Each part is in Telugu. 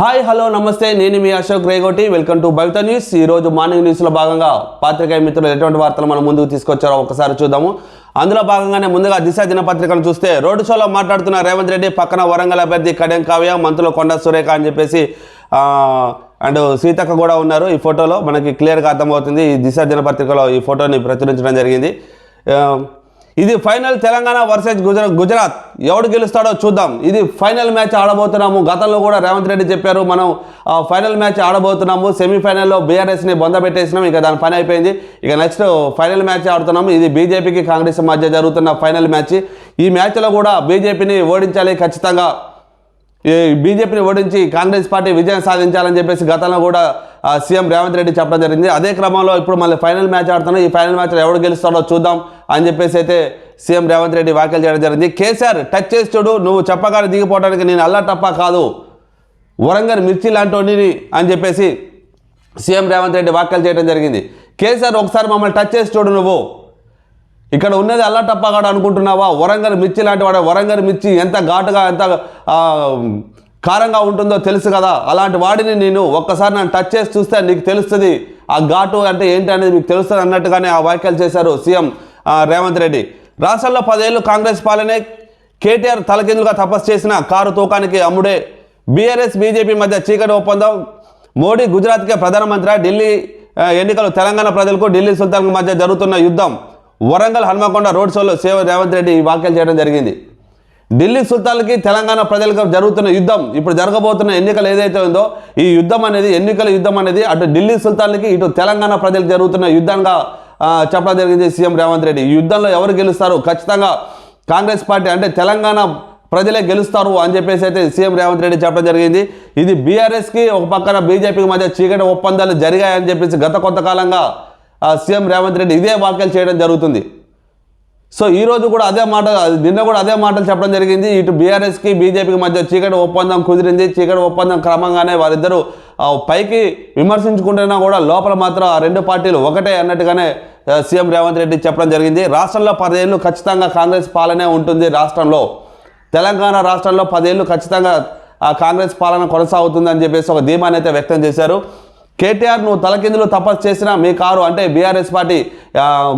హాయ్ హలో నమస్తే. నేను మీ Ashok Regoti. Welcome to Bhavitha news. ఈ రోజు మార్నింగ్ న్యూస్లో భాగంగా పాత్రికేయ మిత్రులు ఎటువంటి వార్తలు మనం ముందుకు తీసుకొచ్చారో ఒకసారి చూద్దాము. అందులో భాగంగానే ముందుగా దిశ దినపత్రికను చూస్తే రోడ్డు షోలో మాట్లాడుతున్న రేవంత్ రెడ్డి పక్కన వరంగల్ అభ్యర్థి కడెం కావ్య మంత్రులు కొండ సురేఖ అని చెప్పేసి అండ్ సీతక్క కూడా ఉన్నారు ఈ ఫోటోలో. మనకి క్లియర్గా అర్థమవుతుంది ఈ దిశ దినపత్రికలో ఈ ఫోటోని ప్రచురించడం జరిగింది. ఇది ఫైనల్ తెలంగాణ వర్సెస్ గుజరాత్ గుజరాత్. ఎవడు గెలుస్తాడో చూద్దాం. ఇది ఫైనల్ మ్యాచ్ ఆడబోతున్నాము. గతంలో కూడా రేవంత్ రెడ్డి చెప్పారు మనం ఫైనల్ మ్యాచ్ ఆడబోతున్నాము. సెమీఫైనల్లో బీఆర్ఎస్ని బొందబెట్టేసినాం ఇక దాని పని అయిపోయింది. ఇక నెక్స్ట్ ఫైనల్ మ్యాచ్ ఆడుతున్నాము. ఇది బీజేపీకి కాంగ్రెస్ మధ్య జరుగుతున్న ఫైనల్ మ్యాచ్ ఈ మ్యాచ్లో కూడా బీజేపీని ఓడించాలి ఖచ్చితంగా. బీజేపీని ఓడించి కాంగ్రెస్ పార్టీ విజయం సాధించాలని చెప్పేసి గతంలో కూడా సీఎం రేవంత్ రెడ్డి చెప్పడం జరిగింది. అదే క్రమంలో ఇప్పుడు మళ్ళీ ఫైనల్ మ్యాచ్ ఆడుతున్నాం ఈ ఫైనల్ మ్యాచ్లో ఎవడు గెలుస్తాడో చూద్దాం అని చెప్పేసి అయితే సీఎం రేవంత్ రెడ్డి వ్యాఖ్యలు చేయడం జరిగింది. కేసీఆర్ టచ్ చేసి చూడు నువ్వు చెప్పగానే దిగిపోవడానికి నేను అల్లా టప్ప కాదు. వరంగల్ మిర్చి లాంటి అని చెప్పేసి సీఎం రేవంత్ రెడ్డి వ్యాఖ్యలు చేయడం జరిగింది. కేసీఆర్ ఒకసారి మమ్మల్ని టచ్ చేసి చూడు నువ్వు. ఇక్కడ ఉన్నది అల్లటప్పగాడు అనుకుంటున్నావా? వరంగల్ మిర్చి లాంటి వాడు వరంగల్ మిర్చి ఎంత ఘాటుగా ఎంత కారంగా ఉంటుందో తెలుసు కదా? అలాంటి వాడిని నేను ఒక్కసారి నన్ను టచ్ చేసి చూస్తే నీకు తెలుస్తుంది. ఆ ఘాటు అంటే ఏంటి అనేది మీకు తెలుస్తుంది అన్నట్టుగానే ఆ వ్యాఖ్యలు చేశారు సీఎం రేవంత్ రెడ్డి. రాష్ట్రంలో పదేళ్ళు కాంగ్రెస్ పాలనే కేటీఆర్ తలకిందులుగా తపస్సు చేసిన కారు తూకానికి అమ్ముడే బీఆర్ఎస్ బీజేపీ మధ్య చీకటి ఒప్పందం. మోడీ గుజరాత్కే ప్రధానమంత్రి ఢిల్లీ ఎన్నికలు తెలంగాణ ప్రజలకు ఢిల్లీ సుల్తాన్ మధ్య జరుగుతున్న యుద్ధం. వరంగల్ హన్మకొండ రోడ్ షోలో సేవ రేవంత్ రెడ్డి ఈ వ్యాఖ్యలు చేయడం జరిగింది. ఢిల్లీ సుల్తాన్లకి తెలంగాణ ప్రజలకు జరుగుతున్న యుద్ధం ఇప్పుడు జరగబోతున్న ఎన్నికలు ఏదైతే ఉందో ఈ యుద్ధం అనేది ఎన్నికల యుద్ధం అనేది అటు ఢిల్లీ సుల్తాన్లకి ఇటు తెలంగాణ ప్రజలకు జరుగుతున్న యుద్ధంగా చెప్పడం జరిగింది సీఎం రేవంత్ రెడ్డి. ఈ యుద్ధంలో ఎవరు గెలుస్తారు? ఖచ్చితంగా కాంగ్రెస్ పార్టీ అంటే తెలంగాణ ప్రజలే గెలుస్తారు అని చెప్పేసి అయితే సీఎం రేవంత్ రెడ్డి చెప్పడం జరిగింది. ఇది బీఆర్ఎస్కి ఒక పక్కన బీజేపీకి మధ్య చీకటి ఒప్పందాలు జరిగాయని చెప్పేసి గత కొంతకాలంగా సీఎం రేవంత్ రెడ్డి ఇదే వ్యాఖ్యలు చేయడం జరుగుతుంది. సో ఈ రోజు కూడా అదే మాట నిన్న కూడా అదే మాటలు చెప్పడం జరిగింది. ఇటు బీఆర్ఎస్కి బీజేపీకి మధ్య చీకటి ఒప్పందం కుదిరింది. చీకటి ఒప్పందం క్రమంగానే వారిద్దరూ పైకి విమర్శించుకుంటున్నా కూడా లోపల మాత్రం ఆ రెండు పార్టీలు ఒకటే అన్నట్టుగానే సీఎం రేవంత్ రెడ్డి చెప్పడం జరిగింది. రాష్ట్రంలో పదేళ్ళు ఖచ్చితంగా కాంగ్రెస్ పాలనే ఉంటుంది రాష్ట్రంలో. తెలంగాణ రాష్ట్రంలో పదేళ్ళు ఖచ్చితంగా కాంగ్రెస్ పాలన కొనసాగుతుందని చెప్పేసి ఒక ధీమాన్ని అయితే వ్యక్తం చేశారు. కేటీఆర్ నువ్వు తలకిందులు తపస్సు చేసినా మీ కారు అంటే బీఆర్ఎస్ పార్టీ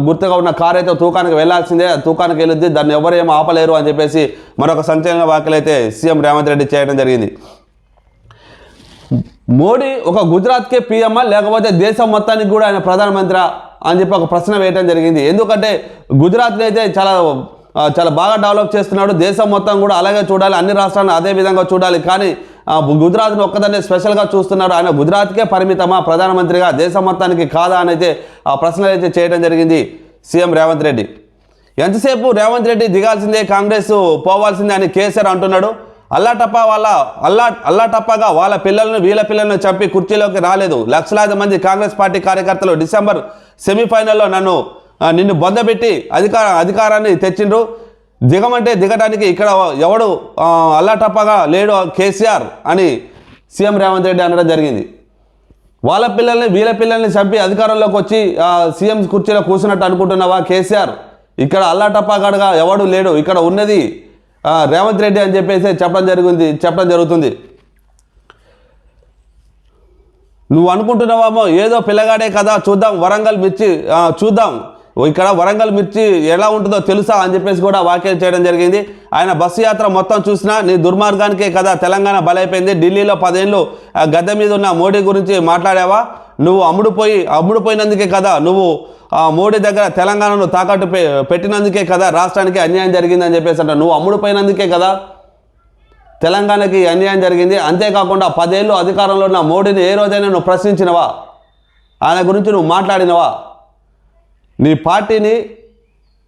గుర్తుగా ఉన్న కారు అయితే తూకానికి వెళ్ళాల్సిందే తూకానికి వెళ్ళొద్ది దాన్ని ఎవరు ఏమో ఆపలేరు అని చెప్పేసి మరొక సంచలన వ్యాఖ్యలు అయితే సీఎం రేవంత్ రెడ్డి చేయడం జరిగింది. మోడీ ఒక గుజరాత్కే పీఎంఆ లేకపోతే దేశం మొత్తానికి కూడా ఆయన ప్రధానమంత్రి అని చెప్పి ఒక ప్రశ్న వేయడం జరిగింది. ఎందుకంటే గుజరాత్ని అయితే చాలా చాలా బాగా డెవలప్ చేస్తున్నాడు దేశం మొత్తం కూడా అలాగే చూడాలి అన్ని రాష్ట్రాలను అదే విధంగా చూడాలి. కానీ గుజరాత్ని ఒక్కదాన్ని స్పెషల్గా చూస్తున్నారు. ఆయన గుజరాత్కే పరిమితమా? ప్రధానమంత్రిగా దేశం మొత్తానికి కాదా అని అయితే ఆ ప్రశ్నలు అయితే చేయడం జరిగింది సీఎం రేవంత్ రెడ్డి. ఎంతసేపు రేవంత్ రెడ్డి దిగాల్సిందే కాంగ్రెస్ పోవాల్సిందే అని కేసీఆర్ అంటున్నాడు. అల్లాటప్ప వాళ్ళ అల్లా అల్లాటప్పగా వాళ్ళ పిల్లలను వీళ్ళ పిల్లలను చంపి కుర్చీలోకి రాలేదు. లక్షలాది మంది కాంగ్రెస్ పార్టీ కార్యకర్తలు డిసెంబర్ సెమీఫైనల్లో నన్ను నిన్ను బొందబెట్టి అధికార అధికారాన్ని తెచ్చిండ్రు. దిగమంటే దిగడానికి ఇక్కడ ఎవడు అల్లాటప్పగా లేడు కేసీఆర్ అని సీఎం రేవంత్ రెడ్డి అనడం జరిగింది. వాళ్ళ పిల్లల్ని వీళ్ళ పిల్లల్ని చంపి అధికారంలోకి వచ్చి సీఎం కుర్చీలో కూర్చున్నట్టు అనుకుంటున్నావా కేసీఆర్? ఇక్కడ అల్లాటప్పగాడుగా ఎవడు లేడు ఇక్కడ ఉన్నది రేవంత్ రెడ్డి అని చెప్పేసి చెప్పడం జరిగింది చెప్పడం జరుగుతుంది. నువ్వు అనుకుంటున్నావామో ఏదో పిల్లగాడే కదా చూద్దాం వరంగల్ మిర్చి చూద్దాం. ఇక్కడ వరంగల్ మిర్చి ఎలా ఉంటుందో తెలుసా అని చెప్పేసి కూడా వ్యాఖ్యలు చేయడం జరిగింది. ఆయన బస్సు యాత్ర మొత్తం చూసినా నీ దుర్మార్గానికే కదా తెలంగాణ బలైపోయింది. ఢిల్లీలో పదేళ్ళు గద్దె మీద ఉన్న మోడీ గురించి మాట్లాడావా? నువ్వు అమ్ముడుపోయి అమ్ముడుపోయినందుకే కదా నువ్వు ఆ, మోడీ దగ్గర తెలంగాణను తాకట్టు పె- పెట్టినందుకే కదా రాష్ట్రానికి అన్యాయం జరిగిందని చెప్పేసి అంట నువ్వు అమ్ముడుపోయినందుకే కదా తెలంగాణకి అన్యాయం జరిగింది. అంతేకాకుండా పదేళ్ళు అధికారంలో ఉన్న మోడీని ఏ రోజైనా నువ్వు ప్రశ్నించినవా? ఆయన గురించి నువ్వు మాట్లాడినవా? నీ పార్టీని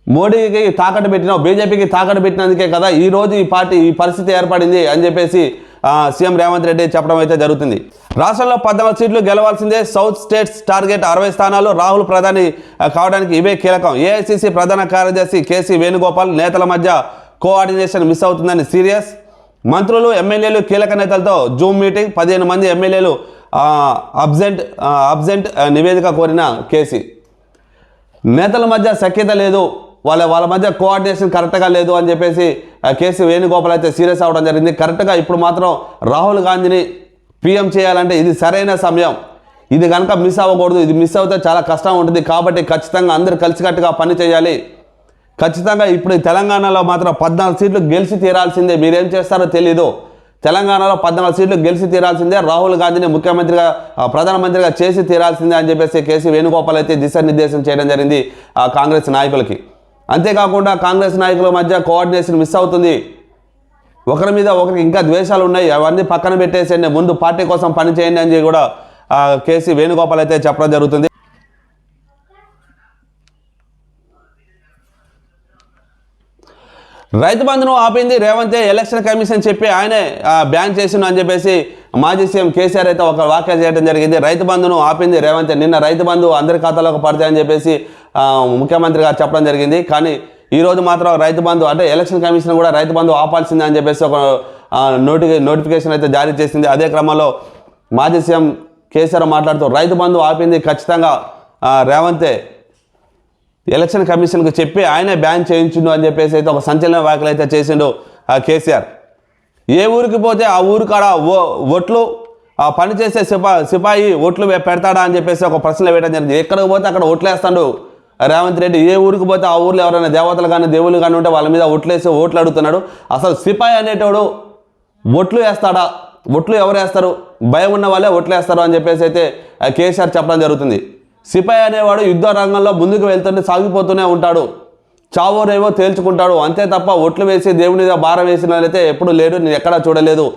మోడీకి తాకట్టు పెట్టినావు బీజేపీకి తాకట్టు పెట్టినందుకే కదా ఈరోజు ఈ పార్టీ ఈ పరిస్థితి ఏర్పడింది అని చెప్పేసి సీఎం రేవంత్ రెడ్డి చెప్పడం అయితే జరుగుతుంది. రాష్ట్రంలో పద్నాలుగు సీట్లు గెలవాల్సిందే సౌత్ స్టేట్స్ టార్గెట్ అరవై స్థానాలు రాహుల్ ప్రధాని కావడానికి ఇవే కీలకం. ఏఐసిసి ప్రధాన కార్యదర్శి కేసీ వేణుగోపాల్ నేతల మధ్య కోఆర్డినేషన్ మిస్ అవుతుందని సీరియస్. మంత్రులు ఎమ్మెల్యేలు కీలక నేతలతో జూమ్ మీటింగ్. పదిహేను మంది ఎమ్మెల్యేలు అబ్జెంట్ అబ్జెంట్ నివేదిక కోరిన కేసీ. నేతల మధ్య సఖ్యత లేదు వాళ్ళ వాళ్ళ మధ్య కోఆర్డినేషన్ కరెక్ట్గా లేదు అని చెప్పేసి కేసీ వేణుగోపాల్ అయితే సీరియస్ అవ్వడం జరిగింది. కరెక్ట్గా ఇప్పుడు మాత్రం రాహుల్ గాంధీని పీఎం చేయాలంటే ఇది సరైన సమయం. ఇది కనుక మిస్ అవ్వకూడదు. ఇది మిస్ అవుతే చాలా కష్టం ఉంటుంది. కాబట్టి ఖచ్చితంగా అందరూ కలిసికట్టుగా పని చేయాలి. ఖచ్చితంగా ఇప్పుడు తెలంగాణలో మాత్రం పద్నాలుగు సీట్లు గెలిచి తీరాల్సిందే. మీరేం చేస్తారో తెలీదు. తెలంగాణలో పద్నాలుగు సీట్లు గెలిచి తీరాల్సిందే. రాహుల్ గాంధీని ముఖ్యమంత్రిగా ప్రధానమంత్రిగా చేసి తీరాల్సిందే అని చెప్పేసి కేసీ వేణుగోపాల్ అయితే దిశానిర్దేశం చేయడం జరిగింది కాంగ్రెస్ నాయకులకి. అంతేకాకుండా కాంగ్రెస్ నాయకుల మధ్య కోఆర్డినేషన్ మిస్ అవుతుంది. ఒకరి మీద ఒకరికి ఇంకా ద్వేషాలు ఉన్నాయి. అవన్నీ పక్కన పెట్టేసేయండి. ముందు పార్టీ కోసం పని చేయండి అని కూడా కేసీ వేణుగోపాల్ అయితే చెప్పడం జరుగుతుంది. రైతు బంధును ఆపింది రేవంతే ఎలక్షన్ కమిషన్ చెప్పి ఆయనే బ్యాన్ చేసిండు అని చెప్పేసి మాజీ సీఎం కేసీఆర్ అయితే ఒక వ్యాఖ్య చేయడం జరిగింది. రైతు బంధును ఆపింది రేవంతే. నిన్న రైతు బంధు అందరి ఖాతాలోకి పడతాయని చెప్పేసి ముఖ్యమంత్రి గారు చెప్పడం జరిగింది. కానీ ఈ రోజు మాత్రం రైతు బంధు అంటే ఎలక్షన్ కమిషన్ కూడా రైతు బంధు ఆపాల్సిందే అని చెప్పేసి ఒక నోటి నోటిఫికేషన్ అయితే జారీ చేసింది. అదే క్రమంలో మాజీ సీఎం కేసీఆర్ మాట్లాడుతూ రైతు బంధు ఆపింది ఖచ్చితంగా రేవంతే. ఎలక్షన్ కమిషన్కి చెప్పి ఆయనే బ్యాన్ చేయించుండు అని చెప్పేసి అయితే ఒక సంచలన వ్యాఖ్యలు అయితే చేసిండు ఆ కేసీఆర్. ఏ ఊరికి పోతే ఆ ఊరు కాడ ఓ ఓట్లు ఆ పని చేసే సిపా సిపాయి ఓట్లు పెడతాడా అని చెప్పేసి ఒక ప్రశ్న వేయడం జరిగింది. ఎక్కడికి పోతే అక్కడ ఓట్లు వేస్తాడు రేవంత్ రెడ్డి. ఏ ఊరికి పోతే ఆ ఊర్లో ఎవరైనా దేవతలు కానీ దేవుళ్ళు కానీ ఉంటే వాళ్ళ మీద ఓట్లు వేసి ఓట్లు అడుగుతున్నాడు అసలు సిపాయి అనేటోడు ఒట్లు వేస్తాడా? ఒట్లు ఎవరు వేస్తారు? భయం ఉన్న వాళ్ళే ఓట్లు వేస్తారు అని చెప్పేసి అయితే ఆ కేసీఆర్ చెప్పడం జరుగుతుంది. సిపాయి అనేవాడు యుద్ధ రంగంలో ముందుకు వెళ్తూనే సాగిపోతూనే ఉంటాడు. చావో రేవో తేల్చుకుంటాడు. అంతే తప్ప ఒట్లు వేసి దేవుని మీద భారం వేసినట్లయితే ఎప్పుడు లేడు. నేను ఎక్కడా చూడలేదు.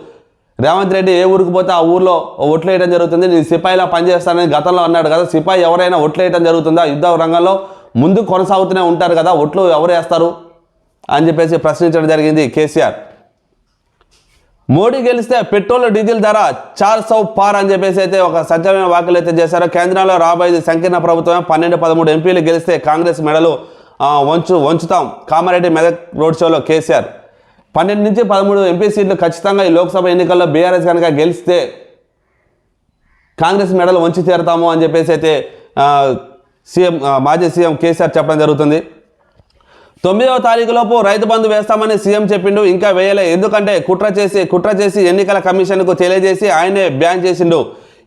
రేవంత్ రెడ్డి ఏ ఊరికి పోతే ఆ ఊర్లో ఒట్లు వేయడం జరుగుతుంది. నేను సిపాయిలా పనిచేస్తానని గతంలో అన్నాడు కదా. సిపాయి ఎవరైనా ఒట్లు వేయడం జరుగుతుందా? యుద్ధ రంగంలో ముందు కొనసాగుతూనే ఉంటారు కదా. ఒట్లు ఎవరు వేస్తారు? అని చెప్పేసి ప్రశ్నించడం జరిగింది కేసీఆర్. మోడీ గెలిస్తే పెట్రోల్ డీజిల్ ధర చార్ సౌ పార్ అని చెప్పేసి అయితే ఒక సత్యమైన వ్యాఖ్యలు అయితే చేశారు. కేంద్రంలో రాబోయేది సంకీర్ణ ప్రభుత్వం పన్నెండు పదమూడు ఎంపీలు గెలిస్తే కాంగ్రెస్ మెడలు వంచు వంచుతాం. కామారెడ్డి మెదక్ రోడ్ షోలో కేసీఆర్. పన్నెండు నుంచి పదమూడు ఎంపీ సీట్లు ఖచ్చితంగా ఈ లోక్సభ ఎన్నికల్లో బీఆర్ఎస్ కనుక గెలిస్తే కాంగ్రెస్ మెడలు వంచి తీరతాము అని చెప్పేసి అయితే సీఎం మాజీ సీఎం కేసీఆర్ చెప్పడం జరుగుతుంది. తొమ్మిదవ తారీఖులోపు రైతు బంధు వేస్తామని సీఎం చెప్పిండు. ఇంకా వేయలే. ఎందుకంటే కుట్ర చేసి కుట్ర చేసి ఎన్నికల కమిషన్కు తెలియజేసి ఆయనే బ్యాన్ చేసిండు.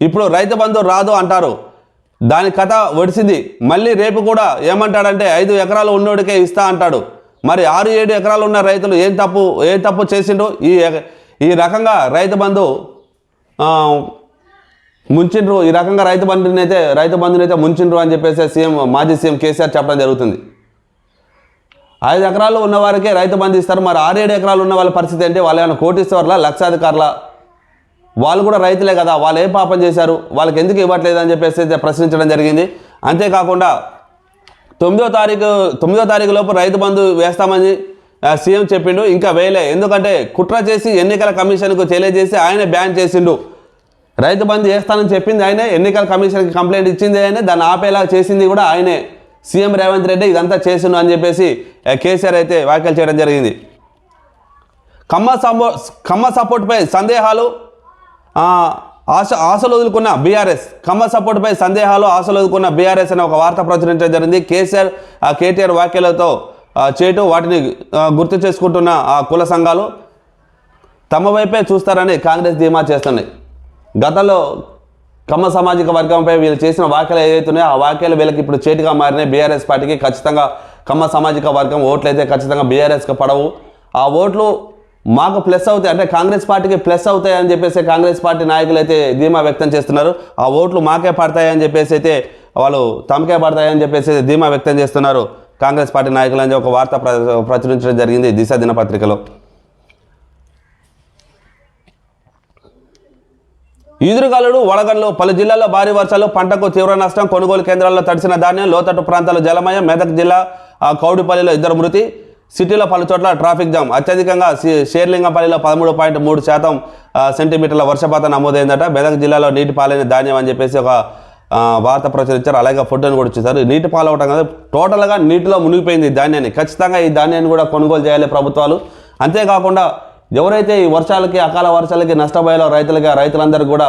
ఇప్పుడు రైతు బంధు రాదు అంటారు. దాని కథ ఒడిసింది. మళ్ళీ రేపు కూడా ఏమంటాడంటే ఐదు ఎకరాలు ఉన్నోడికే ఇస్తా అంటాడు. మరి ఆరు ఏడు ఎకరాలు ఉన్న రైతులు ఏం తప్పు ఏం తప్పు చేసిండు ఈ ఈ రకంగా రైతు బంధు ముంచిండ్రు. ఈ రకంగా రైతు బంధునైతే రైతు బంధునైతే ముంచిండ్రు అని చెప్పేసి సీఎం మాజీ సీఎం కేసీఆర్ చెప్పడం జరుగుతుంది. ఐదు ఎకరాలు ఉన్నవారికే రైతు బంధు ఇస్తారు. మరి ఆరేడు ఎకరాలు ఉన్న వాళ్ళ పరిస్థితి ఏంటి? వాళ్ళు ఏమైనా కోటీశ్వర్ల లక్షాధికారుల? వాళ్ళు కూడా రైతులే కదా. వాళ్ళు ఏ పాపం చేశారు? వాళ్ళకి ఎందుకు ఇవ్వట్లేదు అని చెప్పేసి అయితే ప్రశ్నించడం జరిగింది. అంతేకాకుండా తొమ్మిదో తారీఖు తొమ్మిదో తారీఖు లోపు రైతు బంధు వేస్తామని సీఎం చెప్పిండు. ఇంకా వేయలే. ఎందుకంటే కుట్ర చేసి ఎన్నికల కమిషన్కు తెలియజేసి ఆయన బ్యాన్ చేసిండు. రైతు బంధు వేస్తానని చెప్పింది ఆయనే. ఎన్నికల కమిషన్కి కంప్లైంట్ ఇచ్చింది ఆయనే. దాన్ని ఆపేలా చేసింది కూడా ఆయనే. సీఎం రేవంత్ రెడ్డి ఇదంతా చేసిండు అని చెప్పేసి కేసీఆర్ అయితే వ్యాఖ్యలు చేయడం జరిగింది. కమ్మ సపో కమ్మ సపోర్ట్పై సందేహాలు ఆశ ఆశలు వదులుకున్న బీఆర్ఎస్. కమ్మ సపోర్ట్పై సందేహాలు ఆశలు వదులుకున్న బీఆర్ఎస్ అనే ఒక వార్త ప్రచురించడం జరిగింది. కేసీఆర్ ఆ కేటీఆర్ వ్యాఖ్యలతో చేయటం వాటిని గుర్తు చేసుకుంటున్న ఆ కుల సంఘాలు తమ వైపే చూస్తారని కాంగ్రెస్ ధీమా చేస్తున్నాయి గతంలో కమ్మ సామాజిక వర్గంపై వీళ్ళు చేసిన వ్యాఖ్యలు ఏదైతున్నాయో ఆ వ్యాఖ్యలు వీళ్ళకి ఇప్పుడు చేటుగా మారినాయి. బీఆర్ఎస్ పార్టీకి ఖచ్చితంగా కమ్మ సామాజిక వర్గం ఓట్లు అయితే ఖచ్చితంగా బీఆర్ఎస్కి పడవు. ఆ ఓట్లు మాకు ప్లస్ అవుతాయి. అంటే కాంగ్రెస్ పార్టీకి ప్లస్ అవుతాయి అని చెప్పేసి కాంగ్రెస్ పార్టీ నాయకులు అయితే ధీమా వ్యక్తం చేస్తున్నారు. ఆ ఓట్లు మాకే పడతాయి అని చెప్పేసి అయితే వాళ్ళు తమకే పడతాయి అని చెప్పేసి ధీమా వ్యక్తం చేస్తున్నారు. కాంగ్రెస్ పార్టీ నాయకులు అని ఒక వార్త ప్రచురించడం జరిగింది. దిశ దినపత్రికలో. ఈదురుగాలుడు వడగండ్లు పలు జిల్లాల్లో భారీ వర్షాలు పంటకు తీవ్ర నష్టం కొనుగోలు కేంద్రాల్లో తడిసిన ధాన్యం లోతట్టు ప్రాంతాల్లో జలమయం మెదక్ జిల్లా కౌడిపల్లిలో ఇద్దరు మృతి సిటీలో పలు చోట్ల ట్రాఫిక్ జామ్. అత్యధికంగా సి- షేర్లింగంపల్లిలో పదమూడు పాయింట్ మూడు శాతం సెంటీమీటర్ల వర్షపాతం నమోదైందట. మెదక్ జిల్లాలో నీటి పాలైన ధాన్యం అని చెప్పేసి ఒక వార్త ప్రచురించారు. అలాగే ఫుడ్ అని కూడా చూశారు. నీటి పాలవటం కదా టోటల్గా నీటిలో మునిగిపోయింది ధాన్యాన్ని. ఖచ్చితంగా ఈ ధాన్యాన్ని కూడా కొనుగోలు చేయాలి ప్రభుత్వాలు. అంతేకాకుండా ఎవరైతే ఈ వర్షాలకి అకాల వర్షాలకి నష్టపోయాలో రైతులకి రైతులందరూ కూడా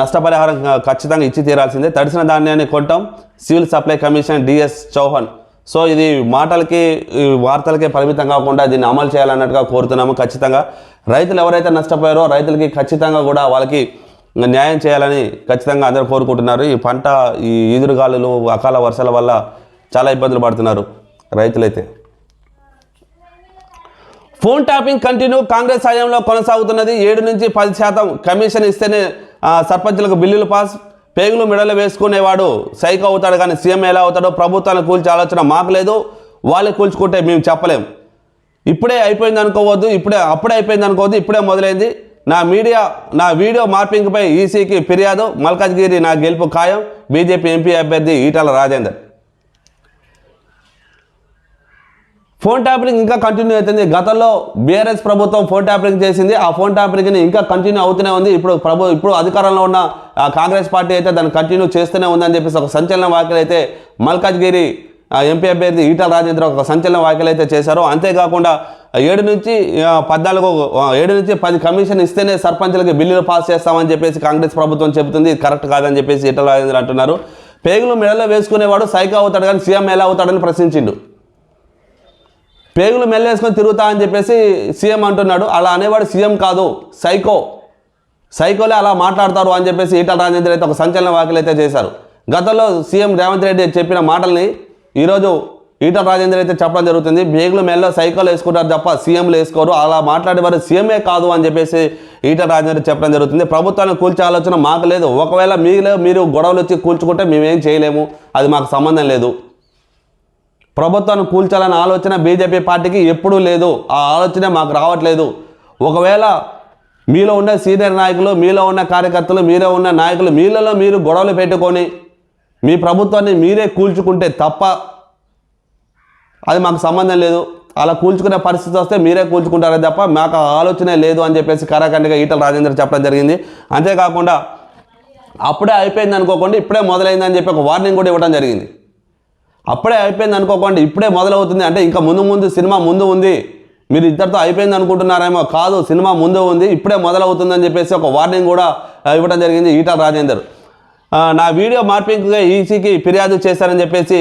నష్టపరిహారం ఖచ్చితంగా ఇచ్చి తీరాల్సిందే. తడిసిన ధాన్యాన్ని కొంటాం civil supply commission DS Chauhan. So ఇది మాటలకి వార్తలకే పరిమితం కాకుండా దీన్ని అమలు చేయాలన్నట్టుగా కోరుతున్నాము ఖచ్చితంగా. రైతులు ఎవరైతే నష్టపోయారో రైతులకి ఖచ్చితంగా కూడా వాళ్ళకి న్యాయం చేయాలని ఖచ్చితంగా అందరూ కోరుకుంటున్నారు. ఈ పంట ఈ ఈదురుగాలులు అకాల వర్షాల వల్ల చాలా ఇబ్బందులు పడుతున్నారు రైతులైతే. ఫోన్ ట్యాపింగ్ కంటిన్యూ కాంగ్రెస్ హయాంలో కొనసాగుతున్నది. ఏడు నుంచి పది శాతం కమిషన్ ఇస్తేనే సర్పంచులకు బిల్లులు పాస్. పేగులు మెడలు వేసుకునేవాడు సైకో అవుతాడు కానీ సీఎం ఎలా అవుతాడో ప్రభుత్వాన్ని కూల్చే ఆలోచన మాకు లేదు. వాళ్ళే కూల్చుకుంటే మేము చెప్పలేం. ఇప్పుడే అయిపోయింది అనుకోవద్దు ఇప్పుడే అప్పుడే అయిపోయింది అనుకోవద్దు ఇప్పుడే మొదలైంది. నా మీడియా నా వీడియో మార్పింగ్పై ఈసీకి ఫిర్యాదు. మల్కాజ్గిరి నా గెలుపు ఖాయం. బీజేపీ ఎంపీ అభ్యర్థి ఈటల రాజేందర్. ఫోన్ ట్యాపరింగ్ ఇంకా కంటిన్యూ అవుతుంది. గతంలో బీఆర్ఎస్ ప్రభుత్వం ఫోన్ ట్యాపరింగ్ చేసింది. ఆ ఫోన్ ట్యాపరింగ్ని ఇంకా కంటిన్యూ అవుతూనే ఉంది. ఇప్పుడు ప్రభు ఇప్పుడు అధికారంలో ఉన్న కాంగ్రెస్ పార్టీ అయితే దాన్ని కంటిన్యూ చేస్తూనే ఉందని చెప్పేసి ఒక సంచలన వ్యాఖ్యలు అయితే మల్కాజ్గిరి ఎంపీ అభ్యర్థి ఈటల రాజేంద్ర ఒక సంచలన వ్యాఖ్యలు అయితే చేశారు. అంతేకాకుండా ఏడు నుంచి పద్నాలుగు ఏడు నుంచి పది కమిషన్ ఇస్తేనే సర్పంచ్లకి బిల్లులు పాస్ చేస్తామని చెప్పేసి కాంగ్రెస్ ప్రభుత్వం చెబుతుంది. కరెక్ట్ కాదని చెప్పేసి ఈటల రాజేంద్ర అంటున్నారు. పేగులు మెడలో వేసుకునేవాడు సైకో అవుతాడు కానీ సీఎం ఎలా అవుతాడని ప్రశ్నించిండు. పేగులు మెల్లేసుకొని తిరుగుతా అని చెప్పేసి సీఎం అంటున్నాడు. అలా అనేవాడు సీఎం కాదు సైకో. సైకోలే అలా మాట్లాడతారు అని చెప్పేసి ఈటల రాజేంద్ర అయితే ఒక సంచలన వ్యాఖ్యలు అయితే చేశారు. గతంలో సీఎం రేవంత్ రెడ్డి చెప్పిన మాటల్ని ఈరోజు ఈటల రాజేంద్ర అయితే చెప్పడం జరుగుతుంది. బేగులు మెల్లో సైకోలు వేసుకుంటారు తప్ప సీఎంలు వేసుకోరు. అలా మాట్లాడేవారు సీఎంఏ కాదు అని చెప్పేసి ఈటల రాజేంద్ర చెప్పడం జరుగుతుంది. ప్రభుత్వాన్ని కూల్చే ఆలోచన మాకు లేదు. ఒకవేళ మీలో మీరు గొడవలు వచ్చి కూల్చుకుంటే మేమేం చేయలేము. అది మాకు సంబంధం లేదు. ప్రభుత్వాన్ని కూల్చాలన్న ఆలోచన బీజేపీ పార్టీకి ఎప్పుడూ లేదు. ఆ ఆలోచన మాకు రావట్లేదు. ఒకవేళ మీలో ఉన్న సీనియర్ నాయకులు మీలో ఉన్న కార్యకర్తలు మీలో ఉన్న నాయకులు మీలలో మీరు గొడవలు పెట్టుకొని మీ ప్రభుత్వాన్ని మీరే కూల్చుకుంటే తప్ప అది మాకు సంబంధం లేదు. అలా కూల్చుకునే పరిస్థితి వస్తే మీరే కూల్చుకుంటారే తప్ప మాకు ఆ ఆలోచనే లేదు అని చెప్పేసి కరాఖండిగా ఈటల రాజేంద్ర చెప్పడం జరిగింది. అంతేకాకుండా అప్పుడే అయిపోయింది అనుకోకుండా ఇప్పుడే మొదలైందని చెప్పి ఒక వార్నింగ్ కూడా ఇవ్వడం జరిగింది. అప్పుడే అయిపోయింది అనుకోకండి ఇప్పుడే మొదలవుతుంది. అంటే ఇంకా ముందు ముందు సినిమా ముందు ఉంది. మీరు ఇద్దరితో అయిపోయింది అనుకుంటున్నారేమో కాదు సినిమా ముందు ఉంది ఇప్పుడే మొదలవుతుందని చెప్పేసి ఒక వార్నింగ్ కూడా ఇవ్వడం జరిగింది ఈటల రాజేందర్. నా వీడియో మార్పింగ్గా ఈసీకి ఫిర్యాదు చేశారని చెప్పేసి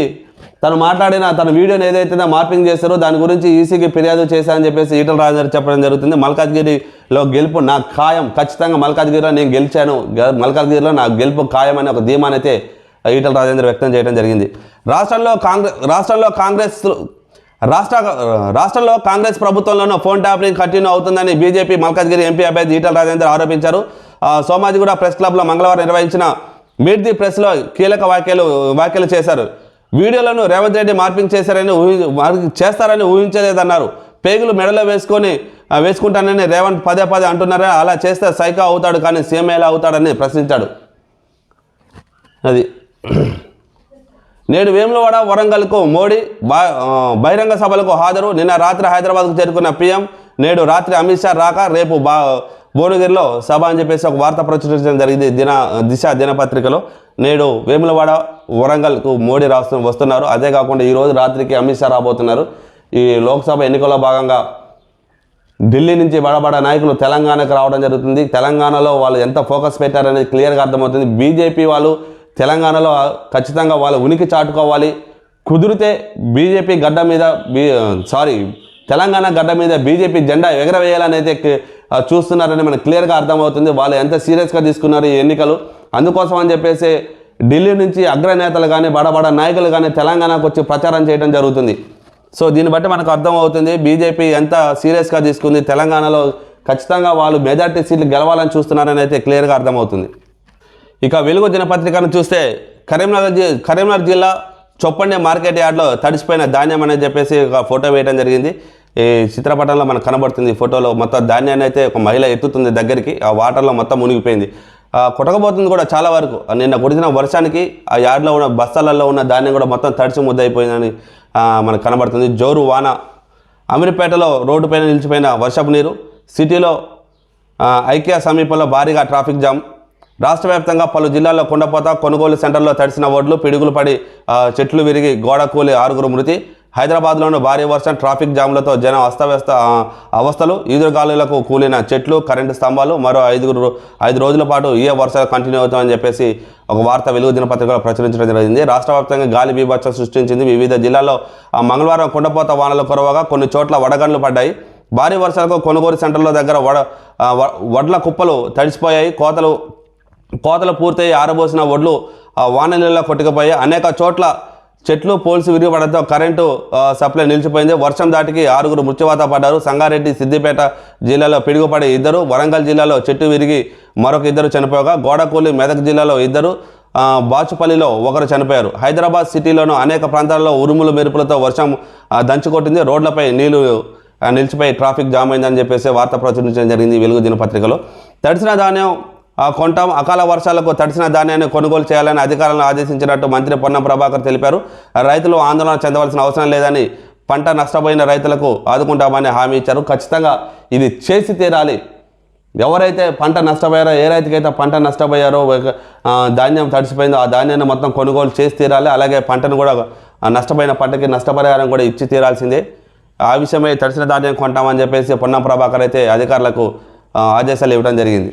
తను మాట్లాడిన తన వీడియోని ఏదైతే మార్పింగ్ చేస్తారో దాని గురించి ఈసీకి ఫిర్యాదు చేశారని చెప్పేసి ఈటల రాజేందర్ చెప్పడం జరుగుతుంది. మల్కాజ్గిరిలో గెలుపు నా ఖాయం. ఖచ్చితంగా మల్కాజ్గిరిలో నేను గెలిచాను. మల్కాజ్గిరిలో నా గెలుపు ఖాయం అనే ఒక ధీమానైతే ఈటల రాజేందర్ వ్యక్తం చేయడం జరిగింది. రాష్ట్రంలో కాంగ్రెస్ రాష్ట్రంలో కాంగ్రెస్ రాష్ట్ర రాష్ట్రంలో కాంగ్రెస్ ప్రభుత్వంలోనూ ఫోన్ ట్యాపింగ్ కంటిన్యూ అవుతుందని బీజేపీ మల్కాజ్గిరి ఎంపీ అభ్యర్థి ఈటల రాజేందర్ ఆరోపించారు. సోమాజిగూడ ప్రెస్ క్లబ్లో మంగళవారం నిర్వహించిన మీట్ ది ప్రెస్లో కీలక వ్యాఖ్యలు వ్యాఖ్యలు చేశారు. వీడియోలను రేవంత్ రెడ్డి మార్పింగ్ చేశారని ఊహి చేస్తారని ఊహించలేదన్నారు. పేగులు మెడలో వేసుకొని వేసుకుంటానని రేవంత్ పదే పదే అంటున్నారా? అలా చేస్తే సైకో అవుతాడు కానీ సీఎం ఎలా అవుతాడని ప్రశ్నించాడు. అది నేడు వేములవాడ వరంగల్కు మోడీ బహిరంగ సభలకు హాజరు. నిన్న రాత్రి హైదరాబాద్కు చేరుకున్న పీఎం నేడు రాత్రి అమిత్ షా రాక రేపు బా భువనగిరిలో సభ అని చెప్పేసి ఒక వార్త ప్రచురించడం జరిగింది. దిన దిశ దినపత్రికలో నేడు వేములవాడ వరంగల్కు మోడీ రాస్తు వస్తున్నారు. అదే కాకుండా ఈరోజు రాత్రికి అమిత్ షా రాబోతున్నారు. ఈ లోక్సభ ఎన్నికల్లో భాగంగా ఢిల్లీ నుంచి బడబడ నాయకులు తెలంగాణకు రావడం జరుగుతుంది. తెలంగాణలో వాళ్ళు ఎంత ఫోకస్ పెట్టారనేది క్లియర్గా అర్థమవుతుంది. బీజేపీ వాళ్ళు తెలంగాణలో ఖచ్చితంగా వాళ్ళ ఉనికి చాటుకోవాలి. కుదిరితే బీజేపీ గడ్డ మీద బీ సారీ తెలంగాణ గడ్డ మీద బీజేపీ జెండా ఎగరవేయాలని అయితే చూస్తున్నారని మనకు క్లియర్గా అర్థమవుతుంది. వాళ్ళు ఎంత సీరియస్గా తీసుకున్నారు ఈ ఎన్నికలు. అందుకోసం అని చెప్పేసి ఢిల్లీ నుంచి అగ్రనేతలు కానీ బడబడ నాయకులు కానీ తెలంగాణకు వచ్చి ప్రచారం చేయడం జరుగుతుంది. సో దీన్ని బట్టి మనకు అర్థమవుతుంది బీజేపీ ఎంత సీరియస్గా తీసుకుంది. తెలంగాణలో ఖచ్చితంగా వాళ్ళు మెజార్టీ సీట్లు గెలవాలని చూస్తున్నారని అయితే క్లియర్గా అర్థమవుతుంది. ఇక వెలుగు దినపత్రికను చూస్తే కరీంనగర్ జి కరీంనగర్ జిల్లా చొప్పండి మార్కెట్ యార్డ్లో తడిసిపోయిన ధాన్యం అనేది చెప్పేసి ఒక ఫోటో వేయడం జరిగింది. ఈ చిత్రపటంలో మనకు కనబడుతుంది ఫోటోలో మొత్తం ధాన్యాన్ని అయితే ఒక మహిళ ఎత్తుతుంది దగ్గరికి. ఆ వాటర్లో మొత్తం మునిగిపోయింది. కొట్టకపోతుంది కూడా చాలా వరకు. నిన్న కుడిసిన వర్షానికి ఆ యార్డ్లో ఉన్న బస్తాలలో ఉన్న ధాన్యం కూడా మొత్తం తడిచి ముద్దయిపోయిందని మనకు కనబడుతుంది. జోరు వాన. అమీర్పేటలో రోడ్డుపైన నిలిచిపోయిన వర్షపు నీరు. సిటీలో ఐక్యా ఐక్య సమీపంలో భారీగా ట్రాఫిక్ జామ్. రాష్ట్ర వ్యాప్తంగా పలు జిల్లాల్లో కుండపోత కొనుగోలు సెంటర్లో తడిసిన ఓడ్లు పిడుగులు పడి చెట్లు విరిగి గోడ కూలి ఆరుగురు మృతి. హైదరాబాద్లోని భారీ వర్షం ట్రాఫిక్ జామ్లతో జనం అస్తవ్యస్త అవస్థలు. ఈదురుగాలులకు కూలిన చెట్లు కరెంటు స్తంభాలు మరో ఐదుగురు ఐదు రోజుల పాటు ఏ వర్షాలు కంటిన్యూ అవుతామని చెప్పేసి ఒక వార్త వెలుగు దినపత్రికలో ప్రచురించడం జరిగింది. రాష్ట్ర వ్యాప్తంగా గాలి బీభత్సం సృష్టించింది వివిధ జిల్లాల్లో. ఆ, మంగళవారం కుండపోత వానలు కురవగా కొన్ని చోట్ల వడగండ్లు పడ్డాయి. భారీ వర్షాలకు కొనుగోలు సెంటర్ల దగ్గర వడ వ- వడ్ల కుప్పలు తడిసిపోయాయి. కోతలు కోతలు పూర్తయి ఆరబోసిన వడ్లు ఆ, వాన నీళ్ళలో కొట్టుకుపోయి అనేక చోట్ల చెట్లు పోల్స్ విరిగిపడడంతో కరెంటు సప్లై నిలిచిపోయింది. వర్షం దాటికి ఆరుగురు మృత్యువాత పడ్డారు. సంగారెడ్డి సిద్దిపేట జిల్లాలో పిడుగుపడి ఇద్దరు వరంగల్ జిల్లాలో చెట్టు విరిగి మరొక ఇద్దరు చనిపోగా గోడకూలి మెదక్ జిల్లాలో ఇద్దరు బాచుపల్లిలో ఒకరు చనిపోయారు. హైదరాబాద్ సిటీలోను అనేక ప్రాంతాల్లో ఉరుములు మెరుపులతో వర్షం దంచుకొట్టింది. రోడ్లపై నీళ్ళు నిలిచిపోయి ట్రాఫిక్ జామ్ అయిందని చెప్పేసి వార్త ప్రచురించడం జరిగింది వెలుగు దినపత్రికలో. తడిసిన ధాన్యం కొంటాం అకాల వర్షాలకు తడిసిన ధాన్యాన్ని కొనుగోలు చేయాలని అధికారులను ఆదేశించినట్టు మంత్రి పొన్నం ప్రభాకర్ తెలిపారు. రైతులు ఆందోళన చెందవలసిన అవసరం లేదని పంట నష్టపోయిన రైతులకు ఆదుకుంటామని హామీ ఇచ్చారు. ఖచ్చితంగా ఇది చేసి తీరాలి. ఎవరైతే పంట నష్టపోయారో ఏ రైతుకైతే పంట నష్టపోయారో ధాన్యం తడిసిపోయిందో ఆ ధాన్యాన్ని మొత్తం కొనుగోలు చేసి తీరాలి. అలాగే పంటను కూడా నష్టపోయిన పంటకి నష్టపరిహారం కూడా ఇచ్చి తీరాల్సిందే. ఆ విషయమై తడిసిన ధాన్యం కొంటామని చెప్పేసి పొన్నం ప్రభాకర్ అయితే అధికారులకు ఆదేశాలు ఇవ్వడం జరిగింది.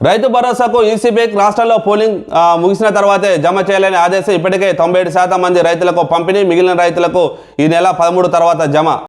రైతు భరోసాకు ఈసీబీకి రాష్ట్రంలో పోలింగ్ ముగిసిన తర్వాతే జమ చేయాలని ఆదేశం ఇప్పటికే తొంభై శాతం మంది రైతులకు పంపిణీ మిగిలిన రైతులకు ఈ నెల పదమూడు తర్వాత జమ.